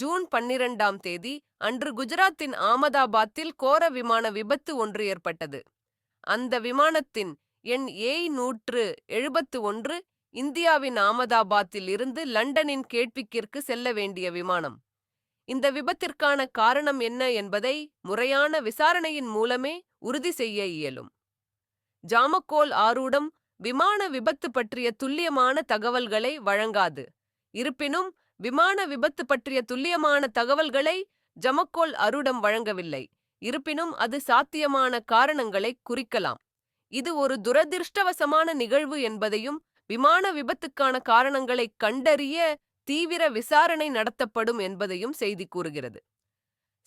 June பன்னிரண்டாம் தேதி அன்று குஜராத்தின் ஆமதாபாத்தில் கோர விமான விபத்து ஒன்று ஏற்பட்டது. அந்த விமானத்தின் எண் ஏய் நூற்று எழுபத்து ஒன்று இந்தியாவின் ஆமதாபாத்தில் இருந்து லண்டனின் கேட்விக்கிற்கு செல்ல வேண்டிய விமானம். இந்த விபத்திற்கான காரணம் என்ன என்பதை முறையான விசாரணையின் மூலமே உறுதி செய்ய இயலும். ஜாமக்கோல் ஆரூடம் விமான விபத்து பற்றிய துல்லியமான தகவல்களை வழங்காது. இருப்பினும் விமான விபத்து பற்றிய துல்லியமான தகவல்களை ஜமக்கோல் அருடம் வழங்கவில்லை. இருப்பினும் அது சாத்தியமான காரணங்களை குறிக்கலாம். இது ஒரு துரதிர்ஷ்டவசமான நிகழ்வு என்பதையும் விமான விபத்துக்கான காரணங்களை கண்டறிய தீவிர விசாரணை நடத்தப்படும் என்பதையும் செய்தி கூறுகிறது.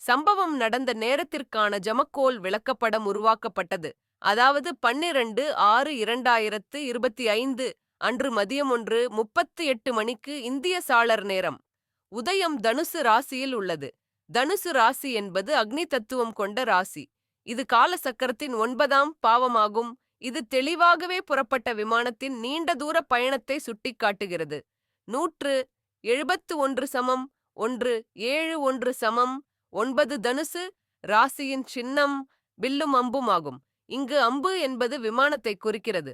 சம்பவம் நடந்த நேரத்திற்கான ஜமக்கோல் விளக்கப்படம் உருவாக்கப்பட்டது. அதாவது பன்னிரண்டு ஆறு இரண்டாயிரத்து இருபத்தி ஐந்து அன்று மதியம் ஒன்று முப்பத்தி எட்டு மணிக்கு இந்திய சாளர் நேரம். உதயம் தனுசு ராசியில் உள்ளது. தனுசு ராசி என்பது அக்னி தத்துவம் கொண்ட ராசி. இது கால சக்கரத்தின் ஒன்பதாம் பாவமாகும். இது தெளிவாகவே புறப்பட்ட விமானத்தின் நீண்ட தூர பயணத்தை சுட்டிக்காட்டுகிறது. நூற்று எழுபத்து ஒன்று சமம் ஒன்று ஏழு ஒன்று சமம் ஒன்பது தனுசு ராசியின் சின்னம் வில்லும் அம்பும் ஆகும். இங்கு அம்பு என்பது விமானத்தை குறிக்கிறது.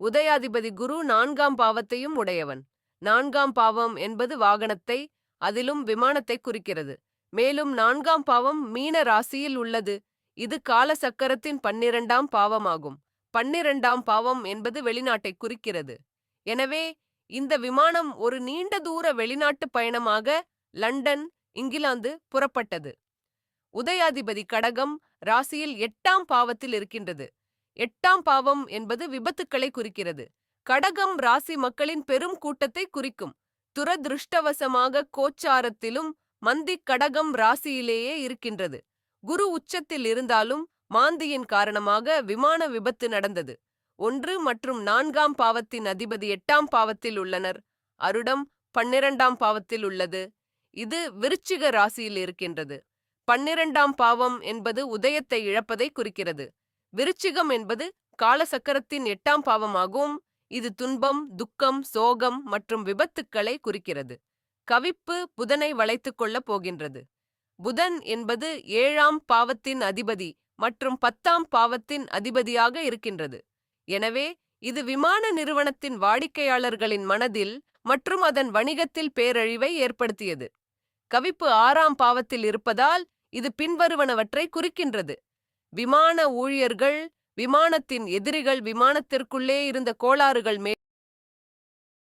உதயாதிபதி குரு நான்காம் பாவத்தையும் உடையவன். நான்காம் பாவம் என்பது வாகனத்தை அதிலும் விமானத்தை குறிக்கிறது. மேலும் நான்காம் பாவம் மீன ராசியில் உள்ளது. இது கால சக்கரத்தின் பன்னிரண்டாம் பாவமாகும். பன்னிரண்டாம் பாவம் என்பது வெளிநாட்டை குறிக்கிறது. எனவே இந்த விமானம் ஒரு நீண்ட தூர வெளிநாட்டு பயணமாக லண்டன் இங்கிலாந்து புறப்பட்டது. உதயாதிபதி கடகம் ராசியில் எட்டாம் பாவத்தில் இருக்கின்றது. எட்டாம் பாவம் என்பது விபத்துக்களை குறிக்கிறது. கடகம் ராசி மக்களின் பெரும் கூட்டத்தை குறிக்கும். துரதிருஷ்டவசமாக கோச்சாரத்திலும் மந்தி கடகம் ராசியிலேயே இருக்கின்றது. குரு உச்சத்தில் இருந்தாலும் மாந்தியின் காரணமாக விமான விபத்து நடந்தது. ஒன்று மற்றும் நான்காம் பாவத்தின் அதிபதி எட்டாம் பாவத்தில் உள்ளனர். அருடம் பன்னிரண்டாம் பாவத்தில் உள்ளது. இது விருச்சிக ராசியில் இருக்கின்றது. பன்னிரண்டாம் பாவம் என்பது உதயத்தை இழப்பதை குறிக்கிறது. விருச்சிகம் என்பது காலசக்கரத்தின் எட்டாம் பாவமாகும். இது துன்பம் துக்கம் சோகம் மற்றும் விபத்துக்களை குறிக்கிறது. கவிப்பு புதனை வளைத்துக் கொள்ளப் போகின்றது. புதன் என்பது ஏழாம் பாவத்தின் அதிபதி மற்றும் பத்தாம் பாவத்தின் அதிபதியாக இருக்கின்றது. எனவே இது விமான நிறுவனத்தின் வாடிக்கையாளர்களின் மனதில் மற்றும் அதன் வணிகத்தில் பேரழிவை ஏற்படுத்தியது. கவிப்பு ஆறாம் பாவத்தில் இருப்பதால் இது பின்வருவனவற்றை குறிக்கின்றது. விமான ஊழியர்கள் விமானத்தின் எதிரிகள் விமானத்திற்குள்ளே இருந்த கோளாறுகள் மே